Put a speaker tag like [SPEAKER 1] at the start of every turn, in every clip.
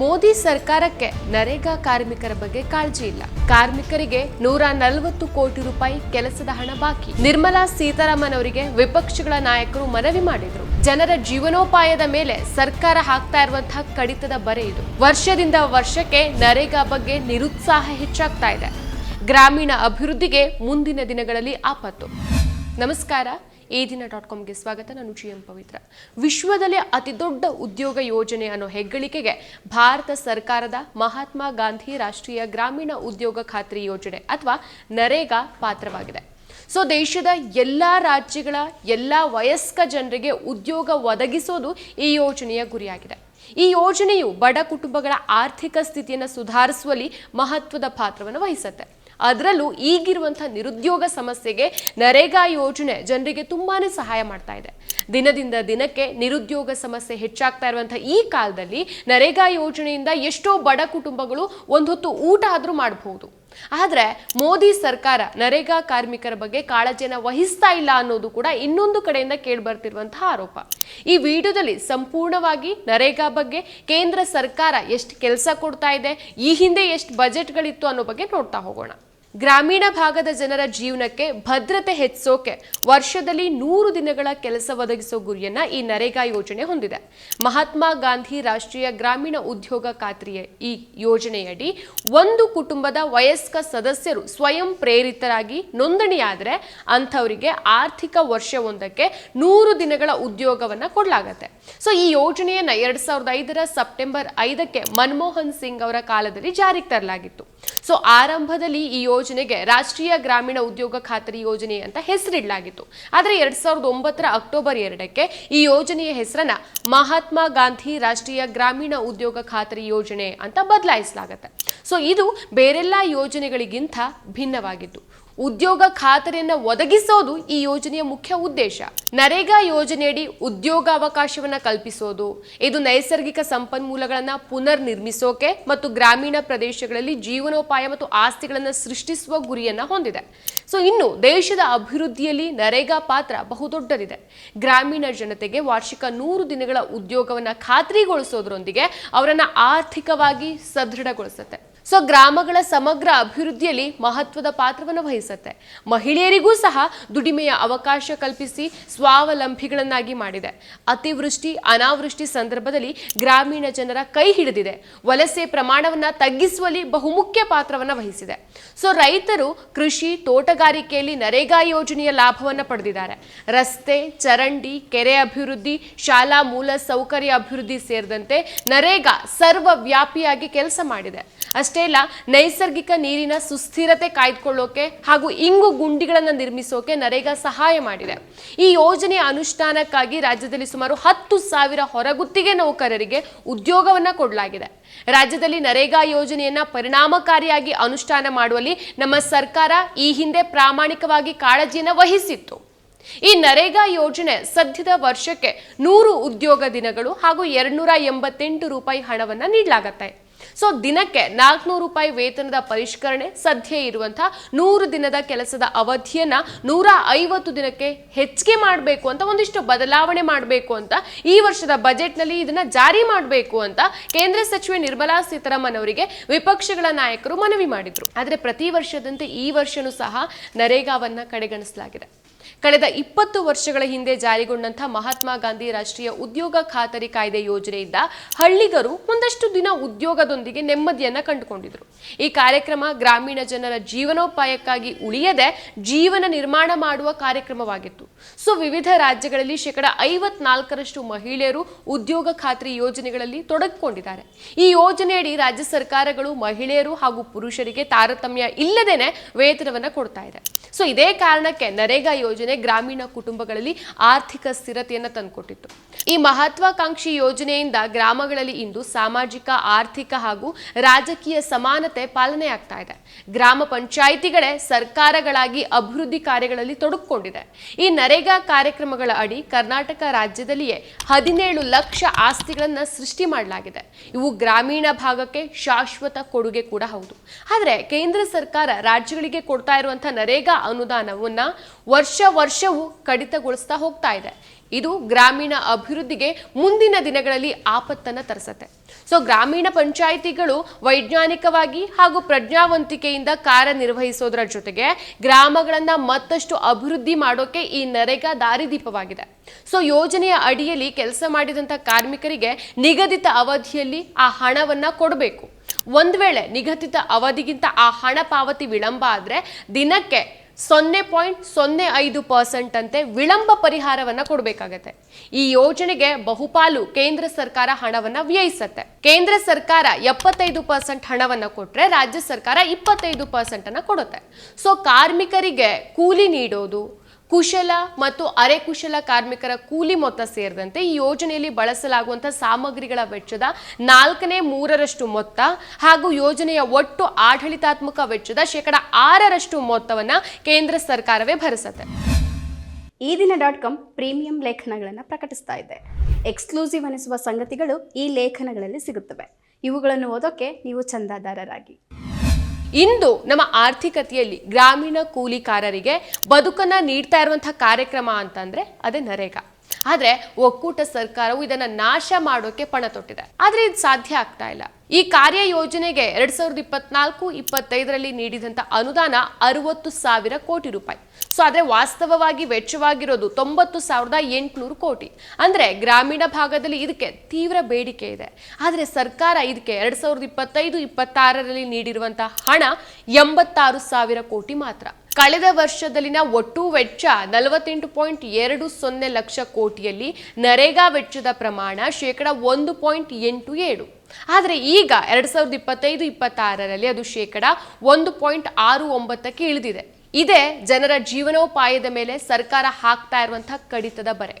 [SPEAKER 1] ಮೋದಿ ಸರ್ಕಾರಕ್ಕೆ ನರೇಗಾ ಕಾರ್ಮಿಕರ ಬಗ್ಗೆ ಕಾಳಜಿ ಇಲ್ಲ ಕಾರ್ಮಿಕರಿಗೆ ನೂರ ನಲವತ್ತು ಕೋಟಿ ರೂಪಾಯಿ ಕೆಲಸದ ಹಣ ಬಾಕಿ ನಿರ್ಮಲಾ ಸೀತಾರಾಮನ್ ಅವರಿಗೆ ವಿಪಕ್ಷಗಳ ನಾಯಕರು ಮನವಿ ಮಾಡಿದ್ರು ಜನರ ಜೀವನೋಪಾಯದ ಮೇಲೆ ಸರ್ಕಾರ ಹಾಕ್ತಾ ಇರುವಂತಹ ಕಡಿತದ ಬರೆ ಇದು ವರ್ಷದಿಂದ ವರ್ಷಕ್ಕೆ ನರೇಗಾ ಬಗ್ಗೆ ನಿರುತ್ಸಾಹ ಹೆಚ್ಚಾಗ್ತಾ ಇದೆ ಗ್ರಾಮೀಣ ಅಭಿವೃದ್ಧಿಗೆ ಮುಂದಿನ ದಿನಗಳಲ್ಲಿ ಆಪತ್ತು ನಮಸ್ಕಾರ ಈ ದಿನ ಡಾಟ್ ಕಾಮ್ಗೆ ಸ್ವಾಗತ ನಾನು ಜಿ ಎಂ ಪವಿತ್ರ ವಿಶ್ವದಲ್ಲೇ ಅತಿದೊಡ್ಡ ಉದ್ಯೋಗ ಯೋಜನೆ ಅನ್ನೋ ಹೆಗ್ಗಳಿಕೆಗೆ ಭಾರತ ಸರ್ಕಾರದ ಮಹಾತ್ಮ ಗಾಂಧಿ ರಾಷ್ಟ್ರೀಯ ಗ್ರಾಮೀಣ ಉದ್ಯೋಗ ಖಾತ್ರಿ ಯೋಜನೆ ಅಥವಾ ನರೇಗಾ ಪಾತ್ರವಾಗಿದೆ ಸೊ ದೇಶದ ಎಲ್ಲ ರಾಜ್ಯಗಳ ಎಲ್ಲ ವಯಸ್ಕ ಜನರಿಗೆ ಉದ್ಯೋಗ ಒದಗಿಸೋದು ಈ ಯೋಜನೆಯ ಗುರಿಯಾಗಿದೆ ಈ ಯೋಜನೆಯು ಬಡ ಕುಟುಂಬಗಳ ಆರ್ಥಿಕ ಸ್ಥಿತಿಯನ್ನು ಸುಧಾರಿಸುವಲ್ಲಿ ಮಹತ್ವದ ಪಾತ್ರವನ್ನು ವಹಿಸುತ್ತೆ ಅದರಲ್ಲೂ ಈಗಿರುವಂತಹ ನಿರುದ್ಯೋಗ ಸಮಸ್ಯೆಗೆ ನರೇಗಾ ಯೋಜನೆ ಜನರಿಗೆ ತುಂಬಾನೇ ಸಹಾಯ ಮಾಡ್ತಾ ಇದೆ ದಿನದಿಂದ ದಿನಕ್ಕೆ ನಿರುದ್ಯೋಗ ಸಮಸ್ಯೆ ಹೆಚ್ಚಾಗ್ತಾ ಇರುವಂತಹ ಈ ಕಾಲದಲ್ಲಿ ನರೇಗಾ ಯೋಜನೆಯಿಂದ ಎಷ್ಟೋ ಬಡ ಕುಟುಂಬಗಳು ಒಂದೊತ್ತು ಊಟ ಆದರೂ ಮಾಡಬಹುದು ಆದರೆ ಮೋದಿ ಸರ್ಕಾರ ನರೇಗಾ ಕಾರ್ಮಿಕರ ಬಗ್ಗೆ ಕಾಳಜಿಯನ್ನು ವಹಿಸ್ತಾ ಇಲ್ಲ ಅನ್ನೋದು ಕೂಡ ಇನ್ನೊಂದು ಕಡೆಯಿಂದ ಕೇಳಿಬರ್ತಿರುವಂತಹ ಆರೋಪ ಈ ವಿಡಿಯೋದಲ್ಲಿ ಸಂಪೂರ್ಣವಾಗಿ ನರೇಗಾ ಬಗ್ಗೆ ಕೇಂದ್ರ ಸರ್ಕಾರ ಎಷ್ಟು ಕೆಲಸ ಕೊಡ್ತಾ ಇದೆ ಈ ಹಿಂದೆ ಎಷ್ಟು ಬಜೆಟ್ಗಳಿತ್ತು ಅನ್ನೋ ಬಗ್ಗೆ ನೋಡ್ತಾ ಹೋಗೋಣ ಗ್ರಾಮೀಣ ಭಾಗದ ಜನರ ಜೀವನಕ್ಕೆ ಭದ್ರತೆ ಹೆಚ್ಚಿಸೋಕೆ ವರ್ಷದಲ್ಲಿ ನೂರು ದಿನಗಳ ಕೆಲಸ ಒದಗಿಸೋ ಗುರಿಯನ್ನ ಈ ನರೇಗಾ ಯೋಜನೆ ಹೊಂದಿದೆ ಮಹಾತ್ಮ ಗಾಂಧಿ ರಾಷ್ಟ್ರೀಯ ಗ್ರಾಮೀಣ ಉದ್ಯೋಗ ಖಾತ್ರಿಯ ಈ ಯೋಜನೆಯಡಿ ಒಂದು ಕುಟುಂಬದ ವಯಸ್ಕ ಸದಸ್ಯರು ಸ್ವಯಂ ಪ್ರೇರಿತರಾಗಿ ನೋಂದಣಿಯಾದರೆ ಅಂಥವರಿಗೆ ಆರ್ಥಿಕ ವರ್ಷವೊಂದಕ್ಕೆ ನೂರು ದಿನಗಳ ಉದ್ಯೋಗವನ್ನು ಕೊಡಲಾಗತ್ತೆ ಸೊ ಈ ಯೋಜನೆಯನ್ನು ಎರಡು ಸಾವಿರದ ಐದರ ಸೆಪ್ಟೆಂಬರ್ ಐದಕ್ಕೆ ಮನಮೋಹನ್ ಸಿಂಗ್ ಅವರ ಕಾಲದಲ್ಲಿ ಜಾರಿಗೆ ತರಲಾಗಿತ್ತು ಸೊ ಆರಂಭದಲ್ಲಿ ಈ ಯೋಜನೆಗೆ ರಾಷ್ಟ್ರೀಯ ಗ್ರಾಮೀಣ ಉದ್ಯೋಗ ಖಾತರಿ ಯೋಜನೆ ಅಂತ ಹೆಸರಿಡಲಾಗಿತ್ತು ಆದರೆ ಎರಡ್ ಸಾವಿರದ ಒಂಬತ್ತರ ಅಕ್ಟೋಬರ್ ಎರಡಕ್ಕೆ ಈ ಯೋಜನೆಯ ಹೆಸರನ್ನ ಮಹಾತ್ಮ ಗಾಂಧಿ ರಾಷ್ಟ್ರೀಯ ಗ್ರಾಮೀಣ ಉದ್ಯೋಗ ಖಾತರಿ ಯೋಜನೆ ಅಂತ ಬದಲಾಯಿಸಲಾಗತ್ತೆ ಸೊ ಇದು ಬೇರೆಲ್ಲ ಯೋಜನೆಗಳಿಗಿಂತ ಭಿನ್ನವಾಗಿತ್ತು ಉದ್ಯೋಗ ಖಾತರಿಯನ್ನು ಒದಗಿಸೋದು ಈ ಯೋಜನೆಯ ಮುಖ್ಯ ಉದ್ದೇಶ ನರೇಗಾ ಯೋಜನೆಯಡಿ ಉದ್ಯೋಗಾವಕಾಶವನ್ನು ಕಲ್ಪಿಸೋದು ಇದು ನೈಸರ್ಗಿಕ ಸಂಪನ್ಮೂಲಗಳನ್ನು ಪುನರ್ ನಿರ್ಮಿಸೋಕೆ ಮತ್ತು ಗ್ರಾಮೀಣ ಪ್ರದೇಶಗಳಲ್ಲಿ ಜೀವನೋಪಾಯ ಮತ್ತು ಆಸ್ತಿಗಳನ್ನು ಸೃಷ್ಟಿಸುವ ಗುರಿಯನ್ನು ಹೊಂದಿದೆ ಸೊ ಇನ್ನು ದೇಶದ ಅಭಿವೃದ್ಧಿಯಲ್ಲಿ ನರೇಗಾ ಪಾತ್ರ ಬಹುದೊಡ್ಡದಿದೆ ಗ್ರಾಮೀಣ ಜನತೆಗೆ ವಾರ್ಷಿಕ ನೂರು ದಿನಗಳ ಉದ್ಯೋಗವನ್ನು ಖಾತ್ರಿಗೊಳಿಸೋದ್ರೊಂದಿಗೆ ಅವರನ್ನು ಆರ್ಥಿಕವಾಗಿ ಸದೃಢಗೊಳಿಸುತ್ತೆ ಸೊ ಗ್ರಾಮಗಳ ಸಮಗ್ರ ಅಭಿವೃದ್ಧಿಯಲ್ಲಿ ಮಹತ್ವದ ಪಾತ್ರವನ್ನು ವಹಿಸುತ್ತೆ ಮಹಿಳೆಯರಿಗೂ ಸಹ ದುಡಿಮೆಯ ಅವಕಾಶ ಕಲ್ಪಿಸಿ ಸ್ವಾವಲಂಬಿಗಳನ್ನಾಗಿ ಮಾಡಿದೆ ಅತಿವೃಷ್ಟಿ ಅನಾವೃಷ್ಟಿ ಸಂದರ್ಭದಲ್ಲಿ ಗ್ರಾಮೀಣ ಜನರ ಕೈ ಹಿಡಿದಿದೆ ವಲಸೆ ಪ್ರಮಾಣವನ್ನು ತಗ್ಗಿಸುವಲ್ಲಿ ಬಹುಮುಖ್ಯ ಪಾತ್ರವನ್ನು ವಹಿಸಿದೆ ಸೊ ರೈತರು ಕೃಷಿ ತೋಟಗಾರಿಕೆಯಲ್ಲಿ ನರೇಗಾ ಯೋಜನೆಯ ಲಾಭವನ್ನು ಪಡೆದಿದ್ದಾರೆ ರಸ್ತೆ ಚರಂಡಿ ಕೆರೆ ಅಭಿವೃದ್ಧಿ ಶಾಲಾ ಮೂಲ ಸೌಕರ್ಯ ಅಭಿವೃದ್ಧಿ ಸೇರಿದಂತೆ ನರೇಗಾ ಸರ್ವವ್ಯಾಪಿಯಾಗಿ ಕೆಲಸ ಮಾಡಿದೆ ಅಷ್ಟೇ ನೈಸರ್ಗಿಕ ನೀರಿನ ಸುಸ್ಥಿರತೆ ಕಾಯ್ದುಕೊಳ್ಳೋಕೆ ಹಾಗೂ ಇಂಗು ಗುಂಡಿಗಳನ್ನು ನಿರ್ಮಿಸೋಕೆ ನರೇಗಾ ಸಹಾಯ ಮಾಡಿದೆ ಈ ಯೋಜನೆಯ ಅನುಷ್ಠಾನಕ್ಕಾಗಿ ರಾಜ್ಯದಲ್ಲಿ ಸುಮಾರು ಹತ್ತು ಸಾವಿರ ಹೊರಗುತ್ತಿಗೆ ನೌಕರರಿಗೆ ಉದ್ಯೋಗವನ್ನ ಕೊಡಲಾಗಿದೆ ರಾಜ್ಯದಲ್ಲಿ ನರೇಗಾ ಯೋಜನೆಯನ್ನ ಪರಿಣಾಮಕಾರಿಯಾಗಿ ಅನುಷ್ಠಾನ ಮಾಡುವಲ್ಲಿ ನಮ್ಮ ಸರ್ಕಾರ ಈ ಹಿಂದೆ ಪ್ರಾಮಾಣಿಕವಾಗಿ ಕಾಳಜಿಯನ್ನು ವಹಿಸಿತ್ತು ಈ ನರೇಗಾ ಯೋಜನೆ ಸದ್ಯದ ವರ್ಷಕ್ಕೆ ನೂರು ಉದ್ಯೋಗ ದಿನಗಳು ಹಾಗೂ ಎರಡ್ನೂರ ಎಂಬತ್ತೆಂಟು ರೂಪಾಯಿ ಹಣವನ್ನ ನೀಡಲಾಗತ್ತೆ ಸೊ ದಿನಕ್ಕೆ ನಾಲ್ಕುನೂರು ರೂಪಾಯಿ ವೇತನದ ಪರಿಷ್ಕರಣೆ ಸದ್ಯ ಇರುವಂತಹ ನೂರು ದಿನದ ಕೆಲಸದ ಅವಧಿಯನ್ನ ನೂರ ಐವತ್ತು ದಿನಕ್ಕೆ ಹೆಚ್ಚಿಗೆ ಮಾಡಬೇಕು ಅಂತ ಒಂದಿಷ್ಟು ಬದಲಾವಣೆ ಮಾಡಬೇಕು ಅಂತ ಈ ವರ್ಷದ ಬಜೆಟ್ನಲ್ಲಿ ಇದನ್ನ ಜಾರಿ ಮಾಡಬೇಕು ಅಂತ ಕೇಂದ್ರ ಸಚಿವೆ ನಿರ್ಮಲಾ ಸೀತಾರಾಮನ್ ಅವರಿಗೆ ವಿಪಕ್ಷಗಳ ನಾಯಕರು ಮನವಿ ಮಾಡಿದ್ರು ಆದರೆ ಪ್ರತಿ ವರ್ಷದಂತೆ ಈ ವರ್ಷನೂ ಸಹ ನರೇಗಾವನ್ನ ಕಡೆಗಣಿಸಲಾಗಿದೆ ಕಳೆದ ಇಪ್ಪತ್ತು ವರ್ಷಗಳ ಹಿಂದೆ ಜಾರಿಗೊಂಡಂತಹ ಮಹಾತ್ಮ ಗಾಂಧಿ ರಾಷ್ಟ್ರೀಯ ಉದ್ಯೋಗ ಖಾತರಿ ಕಾಯ್ದೆ ಯೋಜನೆಯಿಂದ ಹಳ್ಳಿಗರು ಒಂದಷ್ಟು ದಿನ ಉದ್ಯೋಗದೊಂದಿಗೆ ನೆಮ್ಮದಿಯನ್ನ ಕಂಡುಕೊಂಡಿದ್ರು ಈ ಕಾರ್ಯಕ್ರಮ ಗ್ರಾಮೀಣ ಜನರ ಜೀವನೋಪಾಯಕ್ಕಾಗಿ ಉಳಿಯದೆ ಜೀವನ ನಿರ್ಮಾಣ ಮಾಡುವ ಕಾರ್ಯಕ್ರಮವಾಗಿತ್ತು ಸೊ ವಿವಿಧ ರಾಜ್ಯಗಳಲ್ಲಿ ಶೇಕಡ ಐವತ್ನಾಲ್ಕರಷ್ಟು ಮಹಿಳೆಯರು ಉದ್ಯೋಗ ಖಾತ್ರಿ ಯೋಜನೆಗಳಲ್ಲಿ ತೊಡಗಿಕೊಂಡಿದ್ದಾರೆ ಈ ಯೋಜನೆಯಡಿ ರಾಜ್ಯ ಸರ್ಕಾರಗಳು ಮಹಿಳೆಯರು ಹಾಗೂ ಪುರುಷರಿಗೆ ತಾರತಮ್ಯ ಇಲ್ಲದೇನೆ ವೇತನವನ್ನು ಕೊಡ್ತಾ ಇದೆ ಸೊ ಇದೇ ಕಾರಣಕ್ಕೆ ನರೇಗಾ ಯೋಜನೆ ಯೋಜನೆ ಗ್ರಾಮೀಣ ಕುಟುಂಬಗಳಲ್ಲಿ ಆರ್ಥಿಕ ಸ್ಥಿರತೆಯನ್ನು ತಂದುಕೊಟ್ಟಿತ್ತು ಈ ಮಹತ್ವಾಕಾಂಕ್ಷಿ ಯೋಜನೆಯಿಂದ ಗ್ರಾಮಗಳಲ್ಲಿ ಇಂದು ಸಾಮಾಜಿಕ ಆರ್ಥಿಕ ಹಾಗೂ ರಾಜಕೀಯ ಸಮಾನತೆ ಆಗ್ತಾ ಇದೆ ಗ್ರಾಮ ಪಂಚಾಯಿತಿಗಳೇ ಸರ್ಕಾರಗಳಾಗಿ ಅಭಿವೃದ್ಧಿ ಕಾರ್ಯಗಳಲ್ಲಿ ತೊಡಗಿಕೊಂಡಿದೆ ಈ ನರೇಗಾ ಕಾರ್ಯಕ್ರಮಗಳ ಅಡಿ ಕರ್ನಾಟಕ ರಾಜ್ಯದಲ್ಲಿಯೇ ಹದಿನೇಳು ಲಕ್ಷ ಆಸ್ತಿಗಳನ್ನು ಸೃಷ್ಟಿ ಮಾಡಲಾಗಿದೆ ಇವು ಗ್ರಾಮೀಣ ಭಾಗಕ್ಕೆ ಶಾಶ್ವತ ಕೊಡುಗೆ ಕೂಡ ಹೌದು ಆದರೆ ಕೇಂದ್ರ ಸರ್ಕಾರ ರಾಜ್ಯಗಳಿಗೆ ಕೊಡ್ತಾ ಇರುವಂತಹ ನರೇಗಾ ಅನುದಾನವನ್ನ ವರ್ಷ ವರ್ಷವೂ ಕಡಿತಗೊಳಿಸ್ತಾ ಹೋಗ್ತಾ ಇದೆ ಇದು ಗ್ರಾಮೀಣ ಅಭಿವೃದ್ಧಿಗೆ ಮುಂದಿನ ದಿನಗಳಲ್ಲಿ ಆಪತ್ತನ್ನು ತರಿಸತ್ತೆ ಸೊ ಗ್ರಾಮೀಣ ಪಂಚಾಯಿತಿಗಳು ವೈಜ್ಞಾನಿಕವಾಗಿ ಹಾಗೂ ಪ್ರಜ್ಞಾವಂತಿಕೆಯಿಂದ ಕಾರ್ಯನಿರ್ವಹಿಸೋದ್ರ ಜೊತೆಗೆ ಗ್ರಾಮಗಳನ್ನು ಮತ್ತಷ್ಟು ಅಭಿವೃದ್ಧಿ ಮಾಡೋಕೆ ಈ ನರೇಗಾ ದಾರಿದೀಪವಾಗಿದೆ ಸೊ ಯೋಜನೆಯ ಅಡಿಯಲ್ಲಿ ಕೆಲಸ ಮಾಡಿದಂಥ ಕಾರ್ಮಿಕರಿಗೆ ನಿಗದಿತ ಅವಧಿಯಲ್ಲಿ ಆ ಹಣವನ್ನು ಕೊಡಬೇಕು ಒಂದು ವೇಳೆ ನಿಗದಿತ ಅವಧಿಗಿಂತ ಆ ಹಣ ಪಾವತಿ ವಿಳಂಬ ಆದರೆ ದಿನಕ್ಕೆ ಸೊನ್ನೆ ಪಾಯಿಂಟ್ ಸೊನ್ನೆ ಐದು ಪರ್ಸೆಂಟ್ ಅಂತೆ ವಿಳಂಬ ಪರಿಹಾರವನ್ನು ಕೊಡಬೇಕಾಗತ್ತೆ ಈ ಯೋಜನೆಗೆ ಬಹುಪಾಲು ಕೇಂದ್ರ ಸರ್ಕಾರ ಹಣವನ್ನು ವ್ಯಯಿಸತ್ತೆ ಕೇಂದ್ರ ಸರ್ಕಾರ ಎಪ್ಪತ್ತೈದು ಪರ್ಸೆಂಟ್ ಹಣವನ್ನು ಕೊಟ್ರೆ ರಾಜ್ಯ ಸರ್ಕಾರ ಇಪ್ಪತ್ತೈದು ಪರ್ಸೆಂಟನ್ನು ಕೊಡುತ್ತೆ ಸೊ ಕಾರ್ಮಿಕರಿಗೆ ಕೂಲಿ ನೀಡೋದು ಕುಶಲ ಮತ್ತು ಅರೆ ಕುಶಲ ಕಾರ್ಮಿಕರ ಕೂಲಿ ಮೊತ್ತ ಸೇರಿದಂತೆ ಈ ಯೋಜನೆಯಲ್ಲಿ ಬಳಸಲಾಗುವಂತಹ ಸಾಮಗ್ರಿಗಳ ವೆಚ್ಚದ ನಾಲ್ಕನೇ ಮೂರರಷ್ಟು ಮೊತ್ತ ಹಾಗೂ ಯೋಜನೆಯ ಒಟ್ಟು ಆಡಳಿತಾತ್ಮಕ ವೆಚ್ಚದ ಶೇಕಡ ಆರರಷ್ಟು ಮೊತ್ತವನ್ನು ಕೇಂದ್ರ ಸರ್ಕಾರವೇ ಭರಿಸುತ್ತೆ ಈ ದಿನ ಡಾಟ್ ಕಾಮ್ ಪ್ರೀಮಿಯಂ ಲೇಖನಗಳನ್ನು ಪ್ರಕಟಿಸ್ತಾ ಇದೆ ಎಕ್ಸ್ಕ್ಲೂಸಿವ್ ಅನಿಸುವ ಸಂಗತಿಗಳು ಈ ಲೇಖನಗಳಲ್ಲಿ ಸಿಗುತ್ತವೆ ಇವುಗಳನ್ನು ಓದೋಕೆ ನೀವು ಚಂದಾದಾರರಾಗಿ ಇಂದು ನಮ್ಮ ಆರ್ಥಿಕತೆಯಲ್ಲಿ ಗ್ರಾಮೀಣ ಕೂಲಿಕಾರರಿಗೆ ಬದುಕನ್ನು ನೀಡ್ತಾ ಇರುವಂತಹ ಕಾರ್ಯಕ್ರಮ ಅಂತಂದರೆ ಅದೇ ನರೇಗಾ ಆದ್ರೆ ಒಕ್ಕೂಟ ಸರ್ಕಾರವು ಇದನ್ನ ನಾಶ ಮಾಡೋಕೆ ಪಣ ತೊಟ್ಟಿದೆ ಆದ್ರೆ ಇದು ಸಾಧ್ಯ ಆಗ್ತಾ ಇಲ್ಲ ಈ ಕಾರ್ಯ ಯೋಜನೆಗೆ ಎರಡ್ ಸಾವಿರದ ಇಪ್ಪತ್ನಾಲ್ಕು ಇಪ್ಪತ್ತೈದರಲ್ಲಿ ನೀಡಿದಂತ ಅನುದಾನ ಅರವತ್ತು ಸಾವಿರ ಕೋಟಿ ರೂಪಾಯಿ ಸೊ ಆದರೆ ವಾಸ್ತವವಾಗಿ ವೆಚ್ಚವಾಗಿರೋದು ತೊಂಬತ್ತು ಸಾವಿರದ ಎಂಟುನೂರು ಕೋಟಿ ಅಂದ್ರೆ ಗ್ರಾಮೀಣ ಭಾಗದಲ್ಲಿ ಇದಕ್ಕೆ ತೀವ್ರ ಬೇಡಿಕೆ ಇದೆ ಆದರೆ ಸರ್ಕಾರ ಇದಕ್ಕೆ ಎರಡ್ ಸಾವಿರದ ಇಪ್ಪತ್ತೈದು ಇಪ್ಪತ್ತಾರರಲ್ಲಿ ನೀಡಿರುವಂತಹ ಹಣ ಎಂಬತ್ತಾರು ಸಾವಿರ ಕೋಟಿ ಮಾತ್ರ ಕಳೆದ ವರ್ಷದಲ್ಲಿನ ಒಟ್ಟು ವೆಚ್ಚ ನಲವತ್ತೆಂಟು ಪಾಯಿಂಟ್ ಎರಡು ಸೊನ್ನೆ ಲಕ್ಷ ಕೋಟಿಯಲ್ಲಿ ನರೇಗಾ ವೆಚ್ಚದ ಪ್ರಮಾಣ ಶೇಕಡ ಒಂದು ಪಾಯಿಂಟ್ ಎಂಟು ಏಳು ಆದರೆ ಈಗ ಎರಡು ಸಾವಿರದ ಇಪ್ಪತ್ತೈದು ಇಪ್ಪತ್ತಾರರಲ್ಲಿ ಅದು ಶೇಕಡ ಒಂದು ಪಾಯಿಂಟ್ ಆರು ಒಂಬತ್ತಕ್ಕೆ ಇಳಿದಿದೆ ಇದೇ ಜನರ ಜೀವನೋಪಾಯದ ಮೇಲೆ ಸರ್ಕಾರ ಹಾಕ್ತಾ ಇರುವಂತಹ ಕಡಿತದ ಬರೆ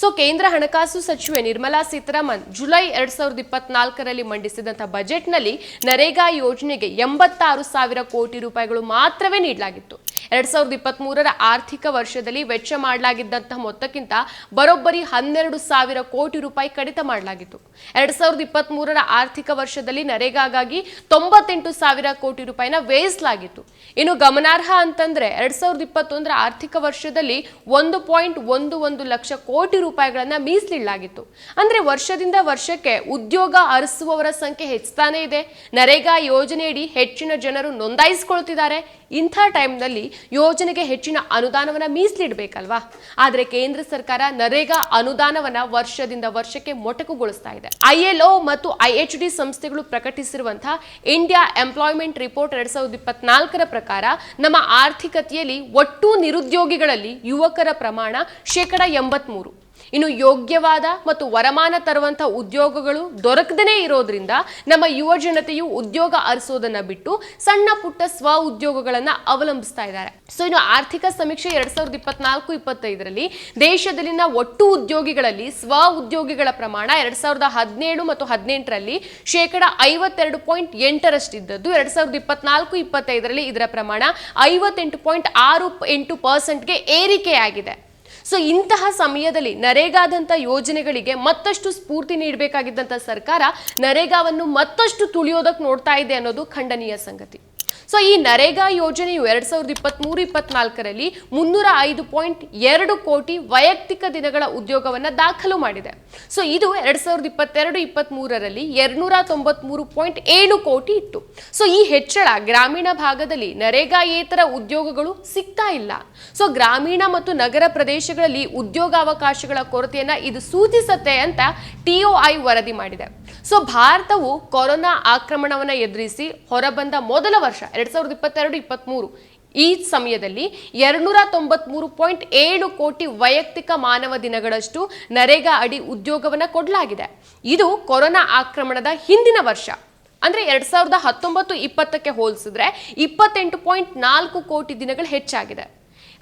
[SPEAKER 1] ಸೊ ಕೇಂದ್ರ ಹಣಕಾಸು ಸಚಿವೆ ನಿರ್ಮಲಾ ಸೀತಾರಾಮನ್ ಜುಲೈ ಎರಡ್ ಸಾವಿರದ ಇಪ್ಪತ್ನಾಲ್ಕರಲ್ಲಿ ಮಂಡಿಸಿದಂತಹ ಬಜೆಟ್ನಲ್ಲಿ ನರೇಗಾ ಯೋಜನೆಗೆ ಎಂಬತ್ತಾರು ಸಾವಿರ ಕೋಟಿ ರೂಪಾಯಿಗಳು ಮಾತ್ರವೇ ನೀಡಲಾಗಿತ್ತು ಎರಡ್ ಸಾವಿರದ ಇಪ್ಪತ್ತ್ ಆರ್ಥಿಕ ವರ್ಷದಲ್ಲಿ ವೆಚ್ಚ ಮಾಡಲಾಗಿದ್ದಂತಹ ಮೊತ್ತಕ್ಕಿಂತ ಬರೋಬ್ಬರಿ ಹನ್ನೆರಡು ಸಾವಿರ ಕೋಟಿ ರೂಪಾಯಿ ಕಡಿತ ಮಾಡಲಾಗಿತ್ತು ಎರಡ್ ಸಾವಿರದ ಇಪ್ಪತ್ತ್ ಆರ್ಥಿಕ ವರ್ಷದಲ್ಲಿ ನರೇಗಾಗಾಗಿ ತೊಂಬತ್ತೆಂಟು ಸಾವಿರ ಕೋಟಿ ರೂಪಾಯಿನ ವ್ಯಯಿಸಲಾಗಿತ್ತು ಇನ್ನು ಗಮನಾರ್ಹ ಅಂತಂದ್ರೆ ಎರಡ್ ಸಾವಿರದ ಇಪ್ಪತ್ತೊಂದರ ಆರ್ಥಿಕ ವರ್ಷದಲ್ಲಿ ಒಂದು ಪಾಯಿಂಟ್ ಒಂದು ಒಂದು ಲಕ್ಷ ಕೋಟಿ ರೂಪಾಯಿಗಳನ್ನ ಮೀಸಲಿಡಲಾಗಿತ್ತು ಅಂದ್ರೆ ವರ್ಷದಿಂದ ವರ್ಷಕ್ಕೆ ಉದ್ಯೋಗ ಅರಸುವವರ ಸಂಖ್ಯೆ ಹೆಚ್ಚುತ್ತಾನೇ ಇದೆ ನರೇಗಾ ಯೋಜನೆಯಡಿ ಹೆಚ್ಚಿನ ಜನರು ನೋಂದಾಯಿಸಿಕೊಳ್ತಿದ್ದಾರೆ ಇಂಥ ಟೈಮ್ನಲ್ಲಿ ಯೋಜನೆಗೆ ಹೆಚ್ಚಿನ ಅನುದಾನವನ್ನ ಮೀಸಲಿಡಬೇಕಲ್ವಾ ಆದರೆ ಕೇಂದ್ರ ಸರ್ಕಾರ ನರೇಗಾ ಅನುದಾನವನ್ನ ವರ್ಷದಿಂದ ವರ್ಷಕ್ಕೆ ಮೊಟಕುಗೊಳಿಸ್ತಾ ಇದೆ ಐಎಲ್ಒ ಮತ್ತು ಐಎಚ್ ಡಿ ಸಂಸ್ಥೆಗಳು ಪ್ರಕಟಿಸಿರುವಂತಹ ಇಂಡಿಯಾ ಎಂಪ್ಲಾಯ್ಮೆಂಟ್ ರಿಪೋರ್ಟ್ ಎರಡ್ ಸಾವಿರದ ಇಪ್ಪತ್ನಾಲ್ಕರ ಪ್ರಕಾರ ನಮ್ಮ ಆರ್ಥಿಕತೆಯಲ್ಲಿ ಒಟ್ಟು ನಿರುದ್ಯೋಗಿಗಳಲ್ಲಿ ಯುವಕರ ಪ್ರಮಾಣ ಶೇಕಡ ಎಂಬತ್ಮೂರು ಇನ್ನು ಯೋಗ್ಯವಾದ ಮತ್ತು ವರಮಾನ ತರುವಂತಹ ಉದ್ಯೋಗಗಳು ದೊರಕದೇ ಇರೋದ್ರಿಂದ ನಮ್ಮ ಯುವ ಜನತೆಯು ಉದ್ಯೋಗ ಅರಿಸೋದನ್ನ ಬಿಟ್ಟು ಸಣ್ಣ ಪುಟ್ಟ ಸ್ವ ಉದ್ಯೋಗಗಳನ್ನ ಅವಲಂಬಿಸ್ತಾ ಇದ್ದಾರೆ ಸೊ ಇನ್ನು ಆರ್ಥಿಕ ಸಮೀಕ್ಷೆ ಎರಡ್ ಸಾವಿರದ ಇಪ್ಪತ್ನಾಲ್ಕು ಇಪ್ಪತ್ತೈದರಲ್ಲಿ ದೇಶದಲ್ಲಿನ ಒಟ್ಟು ಉದ್ಯೋಗಿಗಳಲ್ಲಿ ಸ್ವ ಉದ್ಯೋಗಿಗಳ ಪ್ರಮಾಣ ಎರಡ್ ಸಾವಿರದ ಹದಿನೇಳು ಮತ್ತು ಹದಿನೆಂಟರಲ್ಲಿ ಶೇಕಡ ಐವತ್ತೆರಡು ಪಾಯಿಂಟ್ ಎಂಟರಷ್ಟಿದ್ದದ್ದು ಎರಡ್ ಸಾವಿರದ ಇಪ್ಪತ್ನಾಲ್ಕು ಇಪ್ಪತ್ತೈದರಲ್ಲಿ ಇದರ ಪ್ರಮಾಣ ಐವತ್ತೆಂಟು ಪಾಯಿಂಟ್ ಆರು ಎಂಟು ಪರ್ಸೆಂಟ್ಗೆ ಏರಿಕೆಯಾಗಿದೆ ಸೊ ಇಂತಹ ಸಮಯದಲ್ಲಿ ನರೇಗಾದಂಥ ಯೋಜನೆಗಳಿಗೆ ಮತ್ತಷ್ಟು ಸ್ಫೂರ್ತಿ ನೀಡಬೇಕಾಗಿದ್ದಂಥ ಸರ್ಕಾರ ನರೇಗಾವನ್ನು ಮತ್ತಷ್ಟು ತುಳಿಯೋದಕ್ಕೆ ನೋಡ್ತಾ ಇದೆ ಅನ್ನೋದು ಖಂಡನೀಯ ಸಂಗತಿ ಸೊ ಈ ನರೇಗಾ ಯೋಜನೆಯು ಎರಡ್ ಸಾವಿರದ ಇಪ್ಪತ್ಮೂರು ಇಪ್ಪತ್ನಾಲ್ಕರಲ್ಲಿ ಮುನ್ನೂರ ಐದು ಪಾಯಿಂಟ್ ಎರಡು ಕೋಟಿ ವೈಯಕ್ತಿಕ ದಿನಗಳ ಉದ್ಯೋಗವನ್ನು ದಾಖಲು ಮಾಡಿದೆ ಸೊ ಇದು ಎರಡ್ ಸಾವಿರದ ಇಪ್ಪತ್ತೆರಡು ಇಪ್ಪತ್ಮೂರರಲ್ಲಿ ಎರಡ್ನೂರ ತೊಂಬತ್ಮೂರು ಪಾಯಿಂಟ್ ಏಳು ಕೋಟಿ ಇತ್ತು ಸೊ ಈ ಹೆಚ್ಚಳ ಗ್ರಾಮೀಣ ಭಾಗದಲ್ಲಿ ನರೇಗಾಯೇತರ ಉದ್ಯೋಗಗಳು ಸಿಗ್ತಾ ಇಲ್ಲ ಸೊ ಗ್ರಾಮೀಣ ಮತ್ತು ನಗರ ಪ್ರದೇಶಗಳಲ್ಲಿ ಉದ್ಯೋಗಾವಕಾಶಗಳ ಕೊರತೆಯನ್ನು ಇದು ಸೂಚಿಸುತ್ತೆ ಅಂತ ಟಿಒಐ ವರದಿ ಮಾಡಿದೆ ಸೊ ಭಾರತವು ಕೊರೋನಾ ಆಕ್ರಮಣವನ್ನು ಎದುರಿಸಿ ಹೊರಬಂದ ಮೊದಲ ವರ್ಷ ಎರಡ್ ಸಾವಿರದ ಇಪ್ಪತ್ತೆರಡು ಇಪ್ಪತ್ತ್ಮೂರು ಈ ಸಮಯದಲ್ಲಿ ಎರಡುನೂರ ತೊಂಬತ್ಮೂರು ಪಾಯಿಂಟ್ ಏಳು ಕೋಟಿ ವೈಯಕ್ತಿಕ ಮಾನವ ದಿನಗಳಷ್ಟು ನರೇಗಾ ಅಡಿ ಉದ್ಯೋಗವನ್ನು ಕೊಡಲಾಗಿದೆ ಇದು ಕೊರೋನಾ ಆಕ್ರಮಣದ ಹಿಂದಿನ ವರ್ಷ ಅಂದರೆ ಎರಡು ಸಾವಿರದ ಹತ್ತೊಂಬತ್ತು ಇಪ್ಪತ್ತಕ್ಕೆ ಹೋಲಿಸಿದ್ರೆ ಇಪ್ಪತ್ತೆಂಟು ಪಾಯಿಂಟ್ ನಾಲ್ಕು ಕೋಟಿ ದಿನಗಳು ಹೆಚ್ಚಾಗಿದೆ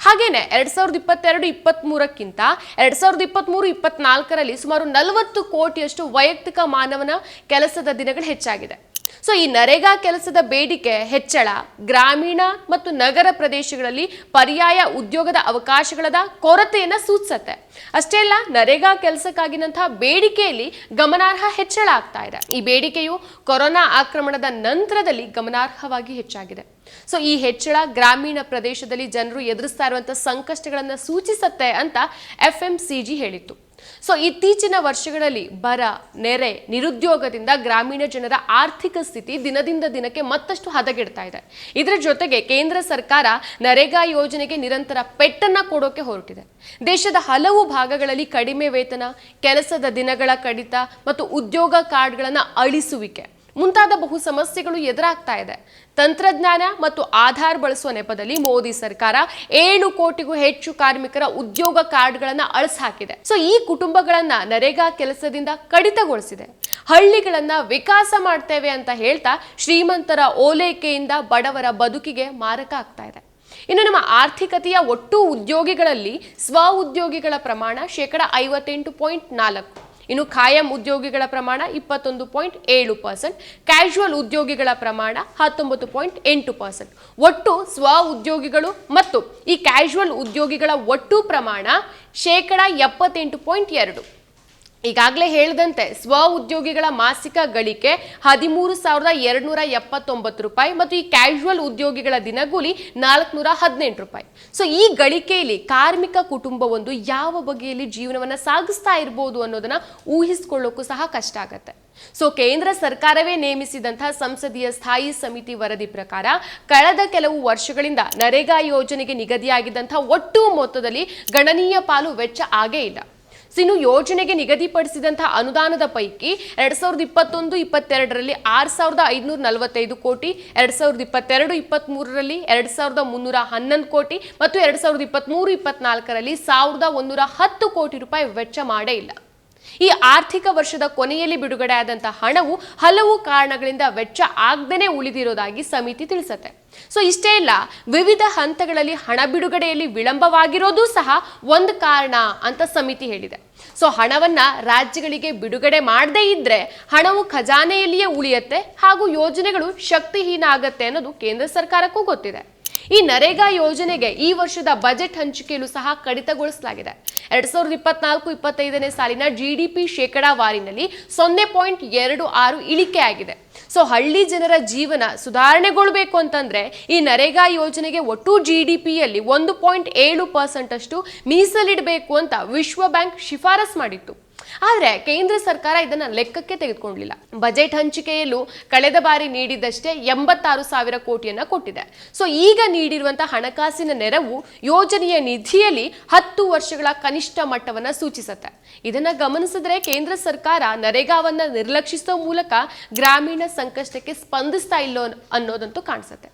[SPEAKER 1] ಹಾಗೇನೆ ಎರಡ್ ಸಾವಿರದ ಇಪ್ಪತ್ತೆರಡು ಮೂರಕ್ಕಿಂತ ಎರಡ್ ಸಾವಿರದ ಇಪ್ಪತ್ತ್ಮೂರು ಇಪ್ಪತ್ನಾಲ್ಕರಲ್ಲಿ ಸುಮಾರು ನಲವತ್ತು ಕೋಟಿಯಷ್ಟು ವೈಯಕ್ತಿಕ ಮಾನವನ ಕೆಲಸದ ದಿನಗಳು ಹೆಚ್ಚಾಗಿದೆ ಸೊ ಈ ನರೇಗಾ ಕೆಲಸದ ಬೇಡಿಕೆ ಹೆಚ್ಚಳ ಗ್ರಾಮೀಣ ಮತ್ತು ನಗರ ಪ್ರದೇಶಗಳಲ್ಲಿ ಪರ್ಯಾಯ ಉದ್ಯೋಗದ ಅವಕಾಶಗಳದ ಕೊರತೆಯನ್ನು ಸೂಚಿಸತ್ತೆ ಅಷ್ಟೇ ಅಲ್ಲ ನರೇಗಾ ಕೆಲಸಕ್ಕಾಗಿನಂತಹ ಬೇಡಿಕೆಯಲ್ಲಿ ಗಮನಾರ್ಹ ಹೆಚ್ಚಳ ಆಗ್ತಾ ಇದೆ ಈ ಬೇಡಿಕೆಯು ಕೊರೋನಾ ಆಕ್ರಮಣದ ನಂತರದಲ್ಲಿ ಗಮನಾರ್ಹವಾಗಿ ಹೆಚ್ಚಾಗಿದೆ ಸೊ ಈ ಹೆಚ್ಚಳ ಗ್ರಾಮೀಣ ಪ್ರದೇಶದಲ್ಲಿ ಜನರು ಎದುರಿಸ್ತಾ ಇರುವಂತಹ ಸಂಕಷ್ಟಗಳನ್ನು ಸೂಚಿಸತ್ತೆ ಅಂತ ಎಫ್ ಎಂ ಸಿ ಜಿ ಹೇಳಿತ್ತು ಸೊ ಇತ್ತೀಚಿನ ವರ್ಷಗಳಲ್ಲಿ ಬರ ನೆರೆ ನಿರುದ್ಯೋಗದಿಂದ ಗ್ರಾಮೀಣ ಜನರ ಆರ್ಥಿಕ ಸ್ಥಿತಿ ದಿನದಿಂದ ದಿನಕ್ಕೆ ಮತ್ತಷ್ಟು ಹದಗೆಡ್ತಾ ಇದೆ ಇದರ ಜೊತೆಗೆ ಕೇಂದ್ರ ಸರ್ಕಾರ ನರೇಗಾ ಯೋಜನೆಗೆ ನಿರಂತರ ಪೆಟ್ಟನ್ನ ಕೊಡೋಕೆ ಹೊರಟಿದೆ ದೇಶದ ಹಲವು ಭಾಗಗಳಲ್ಲಿ ಕಡಿಮೆ ವೇತನ ಕೆಲಸದ ದಿನಗಳ ಕಡಿತ ಮತ್ತು ಉದ್ಯೋಗ ಕಾರ್ಡ್ಗಳನ್ನು ಅಳಿಸುವಿಕೆ ಮುಂತಾದ ಬಹು ಸಮಸ್ಯೆಗಳು ಎದುರಾಗ್ತಾ ಇದೆ ತಂತ್ರಜ್ಞಾನ ಮತ್ತು ಆಧಾರ್ ಬಳಸುವ ನೆಪದಲ್ಲಿ ಮೋದಿ ಸರ್ಕಾರ ಏಳು ಕೋಟಿಗೂ ಹೆಚ್ಚು ಕಾರ್ಮಿಕರ ಉದ್ಯೋಗ ಕಾರ್ಡ್ಗಳನ್ನ ಹಾಕಿದೆ ಸೊ ಈ ಕುಟುಂಬಗಳನ್ನ ನರೇಗಾ ಕೆಲಸದಿಂದ ಕಡಿತಗೊಳಿಸಿದೆ ಹಳ್ಳಿಗಳನ್ನ ವಿಕಾಸ ಮಾಡ್ತೇವೆ ಅಂತ ಹೇಳ್ತಾ ಶ್ರೀಮಂತರ ಓಲೈಕೆಯಿಂದ ಬಡವರ ಬದುಕಿಗೆ ಮಾರಕ ಆಗ್ತಾ ಇದೆ ಇನ್ನು ನಮ್ಮ ಆರ್ಥಿಕತೆಯ ಒಟ್ಟು ಉದ್ಯೋಗಿಗಳಲ್ಲಿ ಸ್ವ ಉದ್ಯೋಗಿಗಳ ಪ್ರಮಾಣ ಶೇಕಡ ಐವತ್ತೆಂಟು ಪಾಯಿಂಟ್ ನಾಲ್ಕು ಇನ್ನು ಖಾಯಂ ಉದ್ಯೋಗಿಗಳ ಪ್ರಮಾಣ ಇಪ್ಪತ್ತೊಂದು ಪಾಯಿಂಟ್ ಏಳು ಪರ್ಸೆಂಟ್ ಕ್ಯಾಶುವಲ್ ಉದ್ಯೋಗಿಗಳ ಪ್ರಮಾಣ ಹತ್ತೊಂಬತ್ತು ಪಾಯಿಂಟ್ ಎಂಟು ಪರ್ಸೆಂಟ್ ಒಟ್ಟು ಸ್ವ ಉದ್ಯೋಗಿಗಳು ಮತ್ತು ಈ ಕ್ಯಾಶುವಲ್ ಉದ್ಯೋಗಿಗಳ ಒಟ್ಟು ಪ್ರಮಾಣ ಶೇಕಡಾ ಎಪ್ಪತ್ತೆಂಟು ಪಾಯಿಂಟ್ ಎರಡು ಈಗಾಗಲೇ ಹೇಳಿದಂತೆ ಸ್ವ ಉದ್ಯೋಗಿಗಳ ಮಾಸಿಕ ಗಳಿಕೆ ಹದಿಮೂರು ಸಾವಿರದ ಎರಡ್ನೂರ ಎಪ್ಪತ್ತೊಂಬತ್ತು ರೂಪಾಯಿ ಮತ್ತು ಈ ಕ್ಯಾಶುವಲ್ ಉದ್ಯೋಗಿಗಳ ದಿನಗೂಲಿ ನಾಲ್ಕುನೂರ ಹದಿನೆಂಟು ರೂಪಾಯಿ ಸೊ ಈ ಗಳಿಕೆಯಲ್ಲಿ ಕಾರ್ಮಿಕ ಕುಟುಂಬವೊಂದು ಯಾವ ಬಗೆಯಲ್ಲಿ ಜೀವನವನ್ನು ಸಾಗಿಸ್ತಾ ಇರಬಹುದು ಅನ್ನೋದನ್ನ ಊಹಿಸಿಕೊಳ್ಳೋಕ್ಕೂ ಸಹ ಕಷ್ಟ ಆಗತ್ತೆ ಸೊ ಕೇಂದ್ರ ಸರ್ಕಾರವೇ ನೇಮಿಸಿದಂತಹ ಸಂಸದೀಯ ಸ್ಥಾಯಿ ಸಮಿತಿ ವರದಿ ಪ್ರಕಾರ ಕಳೆದ ಕೆಲವು ವರ್ಷಗಳಿಂದ ನರೇಗಾ ಯೋಜನೆಗೆ ನಿಗದಿಯಾಗಿದ್ದಂತಹ ಒಟ್ಟು ಮೊತ್ತದಲ್ಲಿ ಗಣನೀಯ ಪಾಲು ವೆಚ್ಚ ಆಗೇ ಇಲ್ಲ ಇನ್ನು ಯೋಜನೆಗೆ ನಿಗದಿಪಡಿಸಿದಂತಹ ಅನುದಾನದ ಪೈಕಿ ಎರಡು ಸಾವಿರದ ಇಪ್ಪತ್ತೊಂದು ಇಪ್ಪತ್ತೆರಡರಲ್ಲಿ ಆರು ಸಾವಿರದ ಐದುನೂರ ನಲವತ್ತೈದು ಕೋಟಿ ಎರಡು ಸಾವಿರದ ಇಪ್ಪತ್ತೆರಡು ಇಪ್ಪತ್ತ್ ಎರಡು ಸಾವಿರದ ಮುನ್ನೂರ ಹನ್ನೊಂದು ಕೋಟಿ ಮತ್ತು ಎರಡು ಸಾವಿರದ ಇಪ್ಪತ್ತ್ಮೂರು ಇಪ್ಪತ್ನಾಲ್ಕರಲ್ಲಿ ಸಾವಿರದ ಒಂದೂರ ಹತ್ತು ಕೋಟಿ ರೂಪಾಯಿ ವೆಚ್ಚ ಮಾಡೇ ಇಲ್ಲ ಈ ಆರ್ಥಿಕ ವರ್ಷದ ಕೊನೆಯಲ್ಲಿ ಬಿಡುಗಡೆ ಆದಂತಹ ಹಣವು ಹಲವು ಕಾರಣಗಳಿಂದ ವೆಚ್ಚ ಆಗದೇನೆ ಉಳಿದಿರೋದಾಗಿ ಸಮಿತಿ ತಿಳಿಸುತ್ತೆ ಸೊ ಇಷ್ಟೇ ಇಲ್ಲ ವಿವಿಧ ಹಂತಗಳಲ್ಲಿ ಹಣ ಬಿಡುಗಡೆಯಲ್ಲಿ ವಿಳಂಬವಾಗಿರೋದು ಸಹ ಒಂದು ಕಾರಣ ಅಂತ ಸಮಿತಿ ಹೇಳಿದೆ ಸೊ ಹಣವನ್ನ ರಾಜ್ಯಗಳಿಗೆ ಬಿಡುಗಡೆ ಮಾಡದೇ ಇದ್ರೆ ಹಣವು ಖಜಾನೆಯಲ್ಲಿಯೇ ಉಳಿಯುತ್ತೆ ಹಾಗೂ ಯೋಜನೆಗಳು ಶಕ್ತಿಹೀನ ಆಗತ್ತೆ ಅನ್ನೋದು ಕೇಂದ್ರ ಸರ್ಕಾರಕ್ಕೂ ಗೊತ್ತಿದೆ ಈ ನರೇಗಾ ಯೋಜನೆಗೆ ಈ ವರ್ಷದ ಬಜೆಟ್ ಹಂಚಿಕೆಯಲ್ಲೂ ಸಹ ಕಡಿತಗೊಳಿಸಲಾಗಿದೆ ಎರಡ್ ಸಾವಿರದ ಇಪ್ಪತ್ನಾಲ್ಕು ಇಪ್ಪತ್ತೈದನೇ ಸಾಲಿನ ಜಿಡಿಪಿ ಶೇಕಡಾವಾರಿನಲ್ಲಿ ಸೊನ್ನೆ ಪಾಯಿಂಟ್ ಎರಡು ಆರು ಇಳಿಕೆಯಾಗಿದೆ ಸೊ ಹಳ್ಳಿ ಜನರ ಜೀವನ ಸುಧಾರಣೆಗೊಳ್ಬೇಕು ಅಂತಂದ್ರೆ ಈ ನರೇಗಾ ಯೋಜನೆಗೆ ಒಟ್ಟು ಜಿ ಡಿ ಪಿಯಲ್ಲಿ ಒಂದು ಪಾಯಿಂಟ್ ಏಳು ಪರ್ಸೆಂಟ್ ಅಷ್ಟು ಮೀಸಲಿಡಬೇಕು ಅಂತ ವಿಶ್ವ ಬ್ಯಾಂಕ್ ಶಿಫಾರಸ್ ಮಾಡಿತ್ತು ಆದರೆ ಕೇಂದ್ರ ಸರ್ಕಾರ ಇದನ್ನು ಲೆಕ್ಕಕ್ಕೆ ತೆಗೆದುಕೊಂಡಿಲ್ಲ ಬಜೆಟ್ ಹಂಚಿಕೆಯಲ್ಲೂ ಕಳೆದ ಬಾರಿ ನೀಡಿದ್ದಷ್ಟೇ ಎಂಬತ್ತಾರು ಸಾವಿರ ಕೋಟಿಯನ್ನು ಕೊಟ್ಟಿದೆ ಸೊ ಈಗ ನೀಡಿರುವಂತಹ ಹಣಕಾಸಿನ ನೆರವು ಯೋಜನೆಯ ನಿಧಿಯಲ್ಲಿ ಹತ್ತು ವರ್ಷಗಳ ಕನಿಷ್ಠ ಮಟ್ಟವನ್ನು ಸೂಚಿಸುತ್ತೆ ಇದನ್ನ ಗಮನಿಸಿದ್ರೆ ಕೇಂದ್ರ ಸರ್ಕಾರ ನರೇಗಾವನ್ನ ನಿರ್ಲಕ್ಷಿಸುವ ಮೂಲಕ ಗ್ರಾಮೀಣ ಸಂಕಷ್ಟಕ್ಕೆ ಸ್ಪಂದಿಸ್ತಾ ಇಲ್ಲೋ ಅನ್ನೋದಂತೂ ಕಾಣಿಸುತ್ತೆ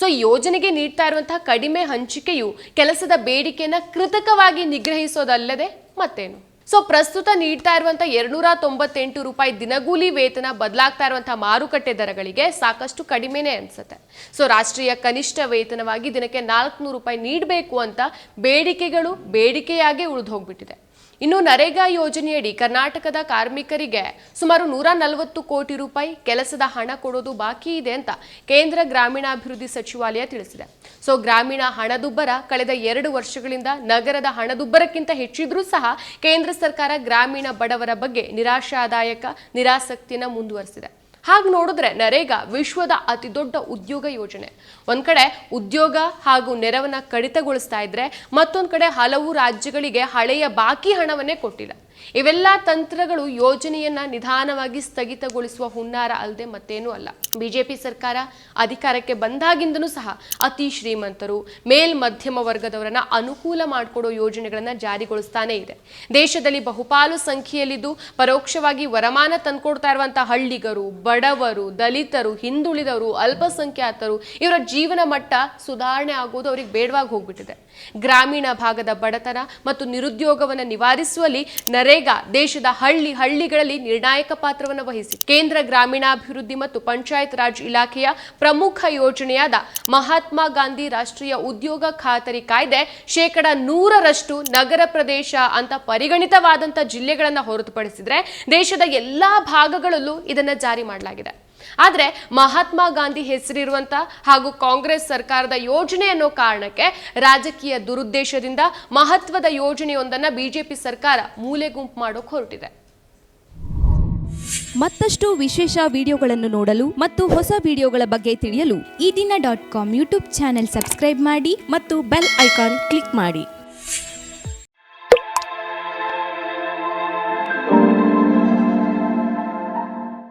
[SPEAKER 1] ಸೊ ಯೋಜನೆಗೆ ನೀಡ್ತಾ ಇರುವಂತಹ ಕಡಿಮೆ ಹಂಚಿಕೆಯು ಕೆಲಸದ ಬೇಡಿಕೆಯನ್ನು ಕೃತಕವಾಗಿ ನಿಗ್ರಹಿಸೋದಲ್ಲದೆ ಮತ್ತೇನು ಸೊ ಪ್ರಸ್ತುತ ನೀಡ್ತಾ ಇರುವಂಥ ಎರಡ್ನೂರ ತೊಂಬತ್ತೆಂಟು ರೂಪಾಯಿ ದಿನಗೂಲಿ ವೇತನ ಬದಲಾಗ್ತಾ ಇರುವಂತಹ ಮಾರುಕಟ್ಟೆ ದರಗಳಿಗೆ ಸಾಕಷ್ಟು ಕಡಿಮೆನೇ ಅನ್ಸುತ್ತೆ ಸೊ ರಾಷ್ಟ್ರೀಯ ಕನಿಷ್ಠ ವೇತನವಾಗಿ ದಿನಕ್ಕೆ ನಾಲ್ಕುನೂರು ರೂಪಾಯಿ ನೀಡಬೇಕು ಅಂತ ಬೇಡಿಕೆಗಳು ಬೇಡಿಕೆಯಾಗೇ ಉಳಿದು ಹೋಗ್ಬಿಟ್ಟಿದೆ ಇನ್ನು ನರೇಗಾ ಯೋಜನೆಯಡಿ ಕರ್ನಾಟಕದ ಕಾರ್ಮಿಕರಿಗೆ ಸುಮಾರು ನೂರ ನಲವತ್ತು ಕೋಟಿ ರೂಪಾಯಿ ಕೆಲಸದ ಹಣ ಕೊಡೋದು ಬಾಕಿ ಇದೆ ಅಂತ ಕೇಂದ್ರ ಗ್ರಾಮೀಣಾಭಿವೃದ್ಧಿ ಸಚಿವಾಲಯ ತಿಳಿಸಿದೆ ಸೊ ಗ್ರಾಮೀಣ ಹಣದುಬ್ಬರ ಕಳೆದ ಎರಡು ವರ್ಷಗಳಿಂದ ನಗರದ ಹಣದುಬ್ಬರಕ್ಕಿಂತ ಹೆಚ್ಚಿದ್ರೂ ಸಹ ಕೇಂದ್ರ ಸರ್ಕಾರ ಗ್ರಾಮೀಣ ಬಡವರ ಬಗ್ಗೆ ನಿರಾಶಾದಾಯಕ ನಿರಾಸಕ್ತಿಯನ್ನು ಮುಂದುವರೆಸಿದೆ ಹಾಗೆ ನೋಡಿದ್ರೆ ನರೇಗಾ ವಿಶ್ವದ ಅತಿ ದೊಡ್ಡ ಉದ್ಯೋಗ ಯೋಜನೆ ಒಂದ್ ಕಡೆ ಉದ್ಯೋಗ ಹಾಗೂ ನೆರವನ್ನು ಕಡಿತಗೊಳಿಸ್ತಾ ಇದ್ರೆ ಮತ್ತೊಂದು ಕಡೆ ಹಲವು ರಾಜ್ಯಗಳಿಗೆ ಹಳೆಯ ಬಾಕಿ ಹಣವನ್ನೇ ಕೊಟ್ಟಿಲ್ಲ ಇವೆಲ್ಲ ತಂತ್ರಗಳು ಯೋಜನೆಯನ್ನ ನಿಧಾನವಾಗಿ ಸ್ಥಗಿತಗೊಳಿಸುವ ಹುನ್ನಾರ ಅಲ್ಲದೆ ಮತ್ತೇನೂ ಅಲ್ಲ ಬಿಜೆಪಿ ಸರ್ಕಾರ ಅಧಿಕಾರಕ್ಕೆ ಬಂದಾಗಿಂದನೂ ಸಹ ಅತಿ ಶ್ರೀಮಂತರು ಮೇಲ್ ಮಧ್ಯಮ ವರ್ಗದವರನ್ನ ಅನುಕೂಲ ಮಾಡಿಕೊಡೋ ಯೋಜನೆಗಳನ್ನ ಜಾರಿಗೊಳಿಸ್ತಾನೆ ಇದೆ ದೇಶದಲ್ಲಿ ಬಹುಪಾಲು ಸಂಖ್ಯೆಯಲ್ಲಿದ್ದು ಪರೋಕ್ಷವಾಗಿ ವರಮಾನ ತಂದುಕೊಡ್ತಾ ಇರುವಂತಹ ಹಳ್ಳಿಗರು ಬಡವರು ದಲಿತರು ಹಿಂದುಳಿದವರು ಅಲ್ಪಸಂಖ್ಯಾತರು ಇವರ ಜೀವನ ಮಟ್ಟ ಸುಧಾರಣೆ ಆಗುವುದು ಅವರಿಗೆ ಬೇಡವಾಗಿ ಹೋಗ್ಬಿಟ್ಟಿದೆ ಗ್ರಾಮೀಣ ಭಾಗದ ಬಡತನ ಮತ್ತು ನಿರುದ್ಯೋಗವನ್ನು ನಿವಾರಿಸುವಲ್ಲಿ ನರೇಗಾ ದೇಶದ ಹಳ್ಳಿ ಹಳ್ಳಿಗಳಲ್ಲಿ ನಿರ್ಣಾಯಕ ಪಾತ್ರವನ್ನು ವಹಿಸಿ ಕೇಂದ್ರ ಗ್ರಾಮೀಣಾಭಿವೃದ್ಧಿ ಮತ್ತು ಪಂಚಾಯತ್ ರಾಜ್ ಇಲಾಖೆಯ ಪ್ರಮುಖ ಯೋಜನೆಯಾದ ಮಹಾತ್ಮ ಗಾಂಧಿ ರಾಷ್ಟ್ರೀಯ ಉದ್ಯೋಗ ಖಾತರಿ ಕಾಯ್ದೆ ಶೇಕಡ ನೂರರಷ್ಟು ನಗರ ಪ್ರದೇಶ ಅಂತ ಪರಿಗಣಿತವಾದಂತಹ ಜಿಲ್ಲೆಗಳನ್ನು ಹೊರತುಪಡಿಸಿದರೆ ದೇಶದ ಎಲ್ಲಾ ಭಾಗಗಳಲ್ಲೂ ಇದನ್ನು ಜಾರಿ ಮಾಡಲಾಗಿದೆ ಆದರೆ ಮಹಾತ್ಮ ಗಾಂಧಿ ಹೆಸರಿರುವಂತ ಹಾಗೂ ಕಾಂಗ್ರೆಸ್ ಸರ್ಕಾರದ ಯೋಜನೆ ಅನ್ನೋ ಕಾರಣಕ್ಕೆ ರಾಜಕೀಯ ದುರುದ್ದೇಶದಿಂದ ಮಹತ್ವದ ಯೋಜನೆಯೊಂದನ್ನು ಬಿಜೆಪಿ ಸರ್ಕಾರ ಮೂಲೆ ಗುಂಪು ಮಾಡೋಕೆ ಹೊರಟಿದೆ ಮತ್ತಷ್ಟು ವಿಶೇಷ ವಿಡಿಯೋಗಳನ್ನು ನೋಡಲು ಮತ್ತು ಹೊಸ ವಿಡಿಯೋಗಳ ಬಗ್ಗೆ ತಿಳಿಯಲು ಈ ದಿನ dot com YouTube channel subscribe ಮಾಡಿ ಮತ್ತು ಬೆಲ್ ಐಕಾನ್ ಕ್ಲಿಕ್ ಮಾಡಿ